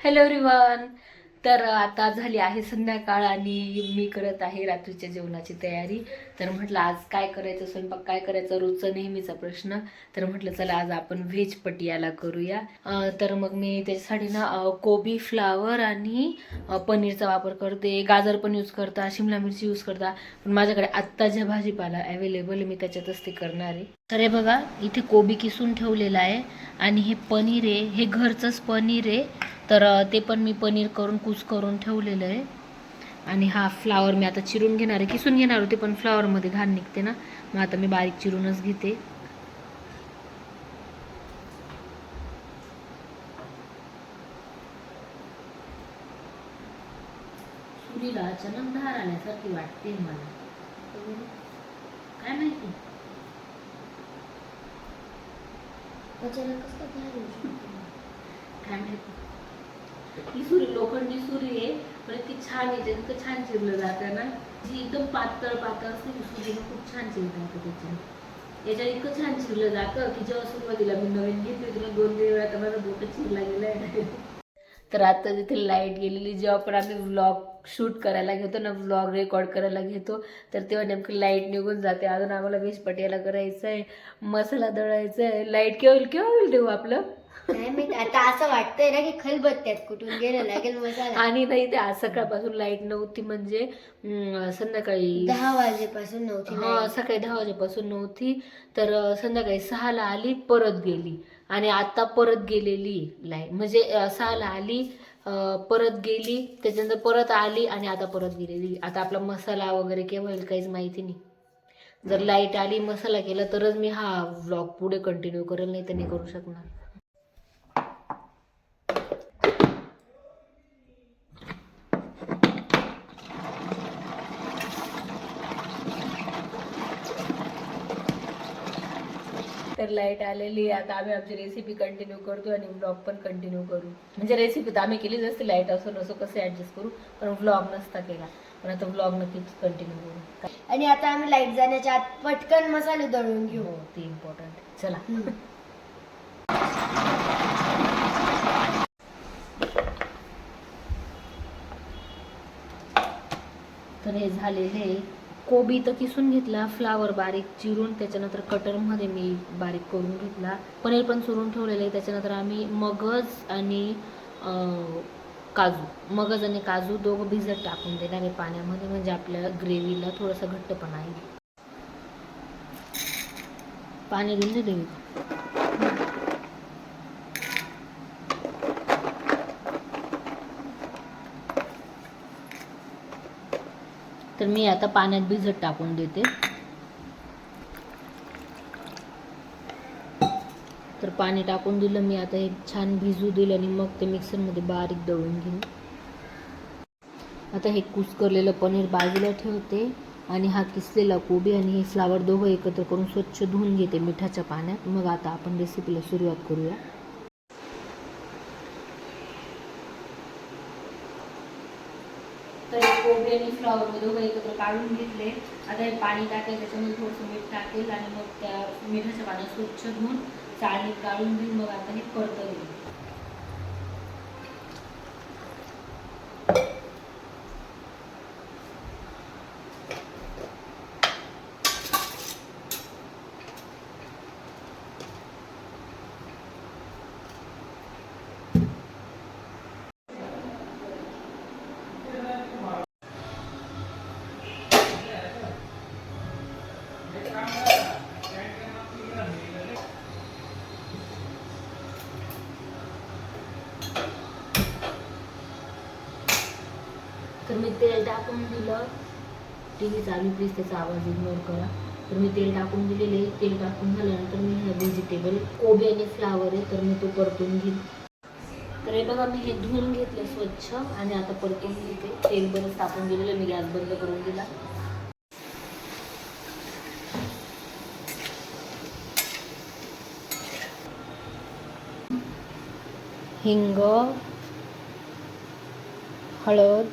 Hello रिवन तर आता झाली आहे संध्याकाळ आणि मी करत आहे रात्रीच्या जेवणाची तयारी. तर म्हटलं आज काय करायचं स्वयंपाक काय करायचं रोजचा नेहमीचा प्रश्न. तर म्हटलं चला आज आपण व्हेज पटियाला करूया. तर मग मी त्याच्यासाठी ना कोबी फ्लावर आणि पनीरचा वापर करते. गाजर पण यूज करता शिमला मिरची यूज करता. पण माझ्याकडे आत्ता ज्या भाजीपाला अवेलेबल मी त्याच्यातच ते करणार आहे. तर हे बघा इथे कोबी किसून ठेवलेला आहे. आणि हे पनीर आहे हे घरचंच पनीर आहे. तर ते पण मी पनीर करून कूस करून ठेवलेलं आहे. आणि हा फ्लावर मी आता चिरून घेणार आहे. किसून घेणार होते पण फ्लावरमध्ये घाण निघते ना. मग आता मी बारीक चिरूनच घेते. सुरीला अचानक धार आल्यासारखी वाटते मला. काय माहिती? काय माहिती? ही सुरी लोखंडी सुरी आहे. पण ती छान येते इतकं छान चिरलं जातं ना. जी एकदम पातळ पातळ असते ती खूप छान चिरलं जातं त्याच्यात याच्यात इतकं छान चिरलं जातं की जेव्हा सुरुवातीला मी नवीन घेतली तिला दोन तीन वेळा तर माझं बोट चिरला गेलाय तर आता तिथे लाइट गेलेली जेव्हा पण आम्ही व्लॉग शूट करायला घेतो ना व्लॉग रेकॉर्ड करायला घेतो तर तेव्हा नेमकं लाइट निघून जाते. अजून आम्हाला वेज पटियाला करायचं आहे मसाला दळायचा आहे लाइट केव्हा केव्हा होईल देऊ आपलं? नाही माहीत आता असं वाटतंय ना की खलबत्त्यात कुठून गेलं लागेल मसाला आणि नाही ते आज सकाळपासून लाइट नव्हती म्हणजे अं, संध्याकाळी दहा वाजेपासून नव्हती हा. सकाळी दहा वाजेपासून नव्हती तर अं, संध्याकाळी सहाला आली परत गेली. आणि आता परत गेलेली लाइट म्हणजे अं, सहाला आली अं, परत गेली त्याच्यानंतर परत आली आणि आता परत गेलेली. आता आपला मसाला वगैरे केव्हा होईल काहीच माहिती नाही. जर लाइट आली मसाला केला तरच मी हा व्लॉग पुढे कंटिन्यू करेल नाही तर नाही करू शकणार तर लाइट आलेली आहे. आता आम्ही आमची रेसिपी कंटिन्यू करतो आणि व्लॉग पण कंटिन्यू करू. म्हणजे रेसिपी तर आम्ही केलीच असते लाइट असो नसो कसं ऍडजस्ट करू? पण व्लॉग नसता केला. पण आता व्लॉग नक्कीच कंटिन्यू करू. आणि आता आम्ही लाइट जाण्याच्या आत पटकन मसाले दळून घेऊ. हो ते इम्पॉर्टंट चला. तर हे झालेले. कोबी तर किसून घेतला फ्लावर बारीक चिरून त्याच्यानंतर कटरमध्ये मी बारीक करून घेतला. पनीर पण चुरून ठेवलेलं आहे त्याच्यानंतर आम्ही मगज आणि काजू मगज आणि काजू दोघं भिजत टाकून देणार आहे पाण्यामध्ये म्हणजे आपल्या ग्रेव्हीला थोडासा घट्टपणा येईल. पाणी दिले देवी. तर मी आता पाण्यात भिजत टाकून देते. तर पाणी टाकून दिलं मी आता हे छान भिजू दिलं आणि मग ते मिक्सरमध्ये बारीक दळून घेईन. आता हे कुस्करलेलं पनीर बाजूला ठेवते आणि हा किसलेला कोबी आणि हे फ्लावर दोघं एकत्र करून स्वच्छ धुवून घेते मिठाच्या पाण्यात. मग आता आपण रेसिपीला सुरुवात करूया. तर हे कोबी आणि फ्लॉवर दोघं एकत्र काढून घेतले. आता हे पाणी टाकेल त्याच्यामध्ये थोडंसं मीठ टाकेल आणि मग त्या मिठाच्या पाण्यात स्वच्छ धुवून चाळणीत काढून घेऊन मग आता हे परत घेऊन मी तेल टाकून दिलं. टी व्ही चालू प्लीज त्याचा आवाज इग्नोर करा. तर मी तेल टाकून दिलेले तेल टाकून झाल्यानंतर मी हे व्हेजिटेबल कोबी आणि फ्लावर आहे तर मी तो परतून घेईन. तर हे बघा मी हे धुवून घेतलं स्वच्छ आणि आता परतून घेते. तेल बरंच टाकून दिलेलं मी गॅस बंद करून दिला. हिंग हळद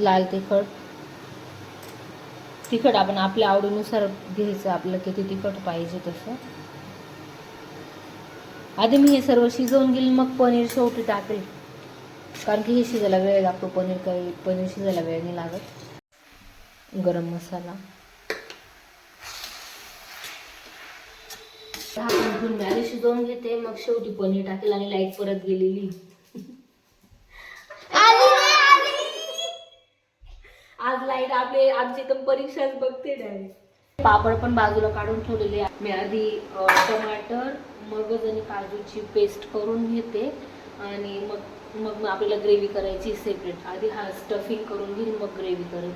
लाल तिखट. तिखट आपण आपल्या आवडीनुसार घ्यायचं आपलं किती तिखट पाहिजे तसं. आधी मी हे सर्व शिजवून घेईल मग पनीर शेवटी टाकेल. कारण की हे शिजायला वेळ लागतो पनीर काही पनीर शिजायला वेळ नाही लागत. गरम मसाला. आधी शिजवून घेते मग शेवटी पनीर टाकेल आणि लाइट परत गेलेली. आज लाइट आपले आमची तर परीक्षाच बघते डायरेक्ट पापड पण बाजूला काढून ठेवलेले. मी आधी टमाटर मगज आणि काजूची पेस्ट करून घेते. आणि मग मग आपल्याला ग्रेव्ही करायची सेपरेट आधी हा स्टफिंग करून घेईन मग ग्रेव्ही करेन.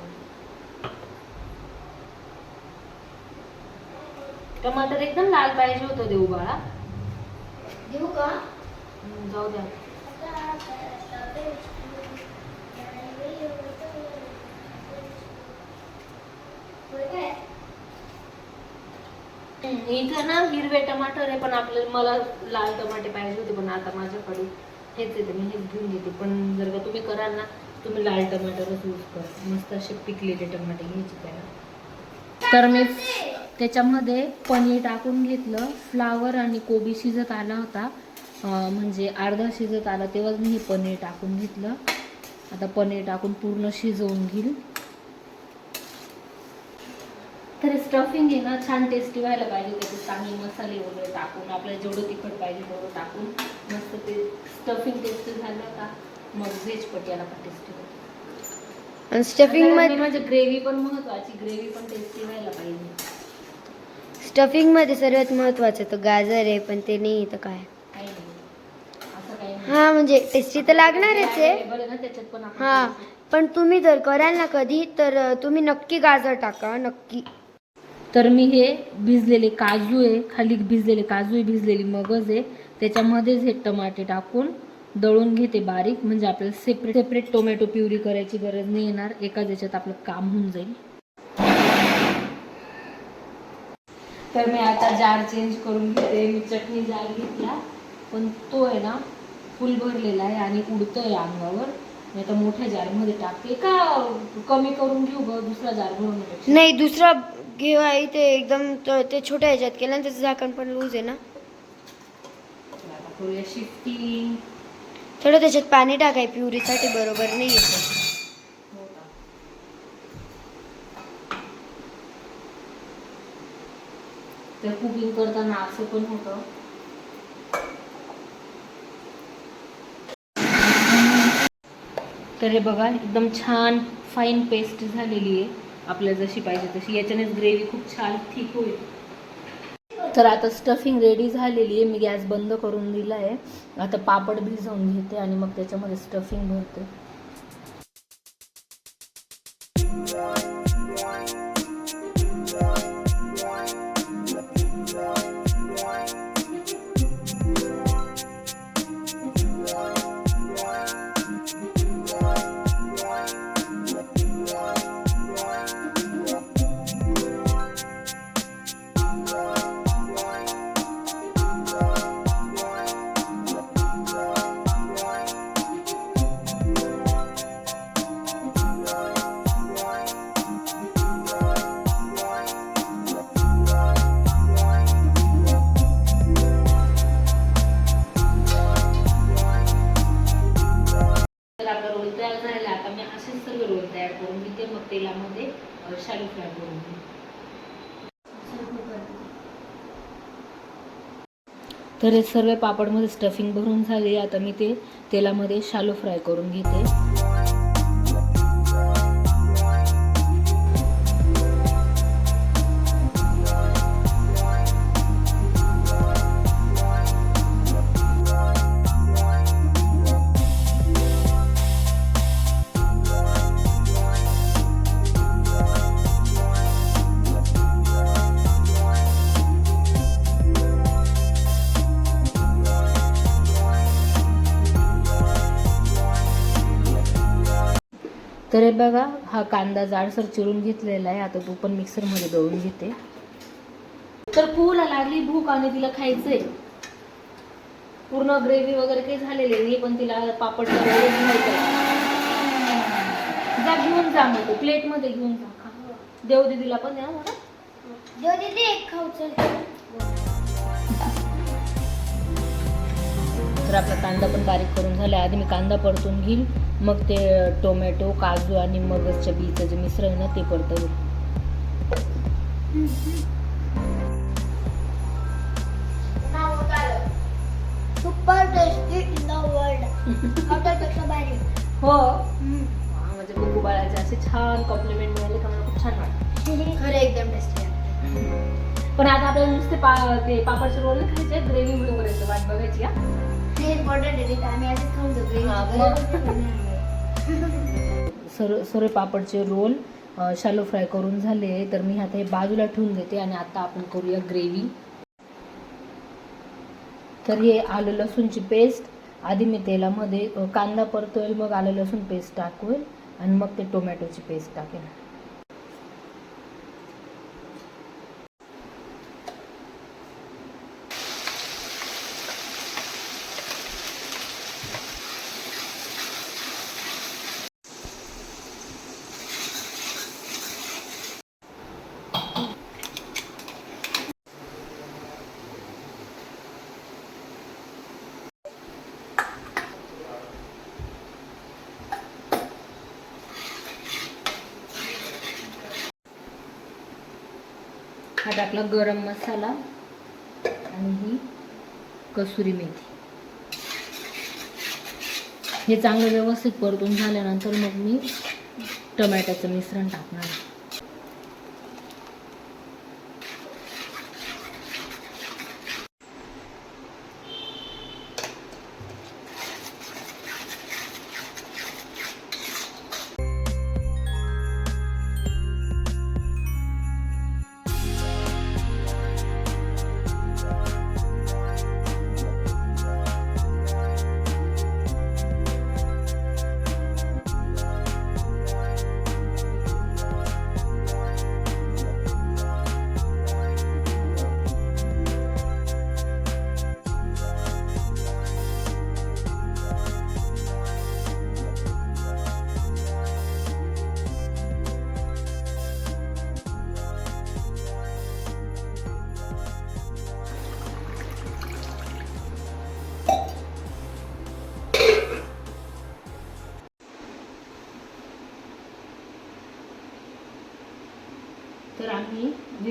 टमाटर एकदम लाल पाहिजे होतं देऊ बाळा. देऊ का? जाऊ द्या. इथं ना हिरवे टमाटर आहे पण आपल्याला मला लाल टमाटे पाहिजे होते पण आता माझ्याकडे हेच येते मी हेच घेऊन घेते पण जर का तुम्ही कराल ना तुम्ही लाल टमाटरच यूज करा. मस्त असे पिकलेले टमाटे घ्यायचे त्याला. तर मी त्याच्यामध्ये पनीर टाकून घेतलं. फ्लावर आणि कोबी शिजत आला होता. म्हणजे अर्धा शिजत आला तेव्हाच मी हे पनीर टाकून घेतलं. आता पनीर टाकून पूर्ण शिजवून घेईल. तर स्टफिंग आहे ना छान टेस्टी व्हायला पाहिजे. त्याचे चांगले मसाले वगैरे टाकून आपल्याला जेवढं तिखट पाहिजे तेवढं टाकून मस्त ते स्टफिंग टेस्टी झालं का मग व्हेज पटियाला पण टेस्टी होतं. आणि स्टफिंगमध्ये म्हणजे ग्रेव्ही पण महत्वाची ग्रेव्ही पण टेस्टी व्हायला पाहिजे. स्टफिंगमध्ये सर्वात महत्वाचं तर गाजर आहे पण ते नाही इथं काय? हा म्हणजे टेस्टी तर लागणारच आहे. हा पण तुम्ही जर कराल ना कधी तर तुम्ही नक्की गाजर टाका नक्की. तर मी हे भिजलेले काजू आहे खाली भिजलेले काजू आहे भिजलेली मगज आहे. त्याच्यामध्येच हे टमाटे टाकून दळून घेते बारीक. म्हणजे आपल्याला सेपरेट सेपरेट टोमॅटो प्युरी करायची गरज नाही येणार. एकाच याच्यात आपलं काम होऊन जाईल. तर मी आता जार चेंज करून घेते. मी चटणी जार घेतला. पण तो आहे ना फुल भरलेला आहे आणि उडतोय अंगावर. मी आता मोठ्या जारमध्ये टाकते. का कमी करून घेऊ ग? दुसरा जार भरून नाही दुसरा घेवा इथे एकदम त- ते छोट्या ह्याच्यात केलं आणि त्याचं झाकण पण लूज आहे ना. आता करूया शिफ्टिंग थोडं त्याच्यात पाणी टाकाय प्युरीसाठी बरोबर नाही येत तर कुकिंग करताना असं पण होतं. तर हे बघा एकदम छान फाईन पेस्ट झालेली आहे. आपल्याला जशी पाहिजे तशी. याच्यानेच ग्रेव्ही खूप छान थिक होईल. तर आता स्टफिंग रेडी झालेली आहे. मी गॅस बंद करून दिला आहे आता पापड भिजवून घेते आणि मग त्याच्यामध्ये स्टफिंग भरते. तर हे सर्व पापडमध्ये स्टफिंग भरून झाले आता मी ते तेलामध्ये शालो फ्राय करून घेते. तर हे बघा हा कांदा जाडसर चिरून घेतलेला आहे. आता तो पण मिक्सरमध्ये दळून घेते. तर फुला लागली भूक आणि तिला खायचंय. पूर्ण ग्रेव्ही वगैरे काही झालेली नाही पण तिला पापड जा घेऊन जा मग प्लेटमध्ये घेऊन जा. देव दीदीला पण द्या मला एक खाऊ तर आपला कांदा पण बारीक करून झाला. आधी मी कांदा परतून घेईल. मग ते टोमॅटो काजू आणि मगजच्या बीचं जे मिश्रण आहे ना ते परतवू. Super tasty in the world हॉटेलपेक्षा भारी. हो? म्हणजे बघू बाळाचे असे छान कॉम्प्लिमेंट मिळाले का मला खूप छान वाटतं खरं एकदम टेस्टी पण आता आपल्याला नुसते पा ते पापडचे रोल खायचे ग्रेव्ही म्हणून करायचं वाट बघायची इम्पॉर्टंट आहे ते आम्ही असंच खाऊन जाऊ हा, सर सर पापडचे रोल शालो फ्राय करून झाले तर मी आता हे बाजूला ठेवून देते आणि आता आपण करूया ग्रेव्ही तर हे आलं लसूणची पेस्ट आधी मी तेलामध्ये कांदा परतोईल मग आलं लसूण पेस्ट टाकवेल आणि मग ते टोमॅटोची पेस्ट टाकेल हा टाकला गरम मसाला आणि ही कसुरी मेथी. हे चांगलं व्यवस्थित परतून झाल्यानंतर मग मी टमॅट्याचं मिश्रण टाकणार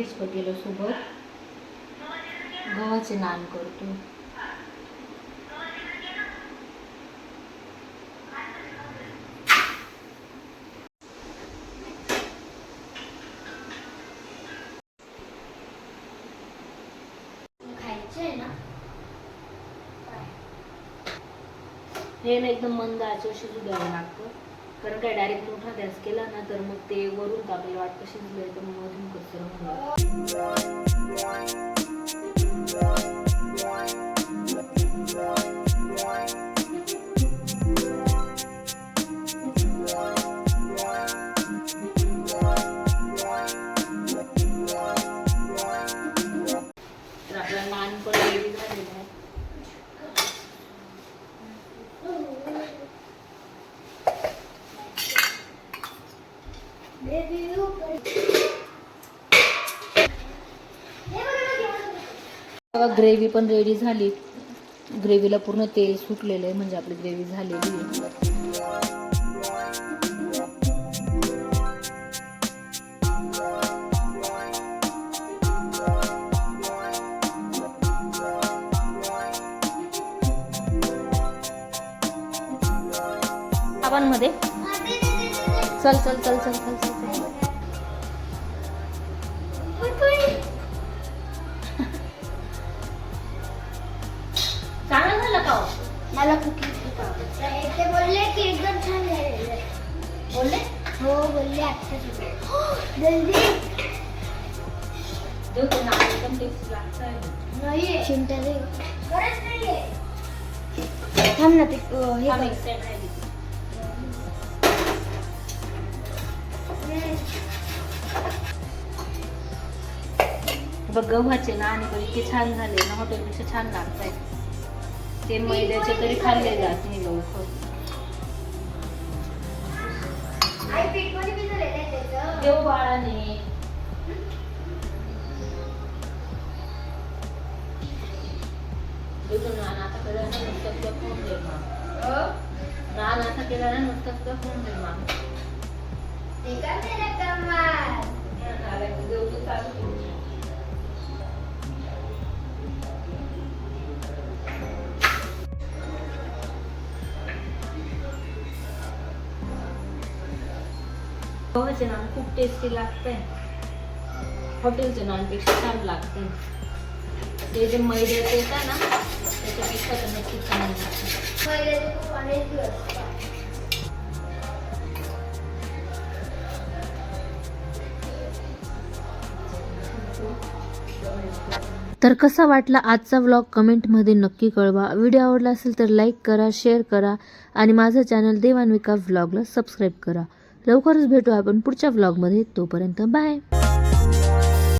व्हेज पटेलासोबत गव्हाचे नान करतो. हे ना एकदम मंद आचेवर शिजू द्यावं लागतं. कारण काय डायरेक्ट मोठा गॅस केला ना तर मग ते वरून तर आपल्याला वाटतं शिजलंय तर मग मधून कचरं बघा ग्रेव्ही पण रेडी झाली. ग्रेव्हीला पूर्ण तेल सुटलेलं आहे म्हणजे आपली ग्रेव्ही झालेली आहे. मध्ये चल चल चल चल चल चल. थांब ना ते हे. बघ गव्हाचे ना आणि पण इतके छान झाले ना हॉटेलपेक्षा छान लागत आहेत ते मैद्याचे तरी खाल्ले जात नाही लवकर. देव बाळाने. इथून नान आता केला ना नुसतं तुला फोन दे मग. नान फोन दे चालू ठेव. गव्हाचे नान खूप टेस्टी लागते हॉटेलचे नानपेक्षा छान लागते ते जे मैद्याचे येतात ना तर तर कसा वाटला आजचा व्लॉग कमेंटमध्ये नक्की कळवा. व्हिडिओ आवडला असेल तर लाईक करा शेअर करा आणि माझं चॅनल देवान्विका व्लॉगला सबस्क्राईब करा. लवकरच भेटू आपण पुढच्या व्लॉगमध्ये तोपर्यंत बाय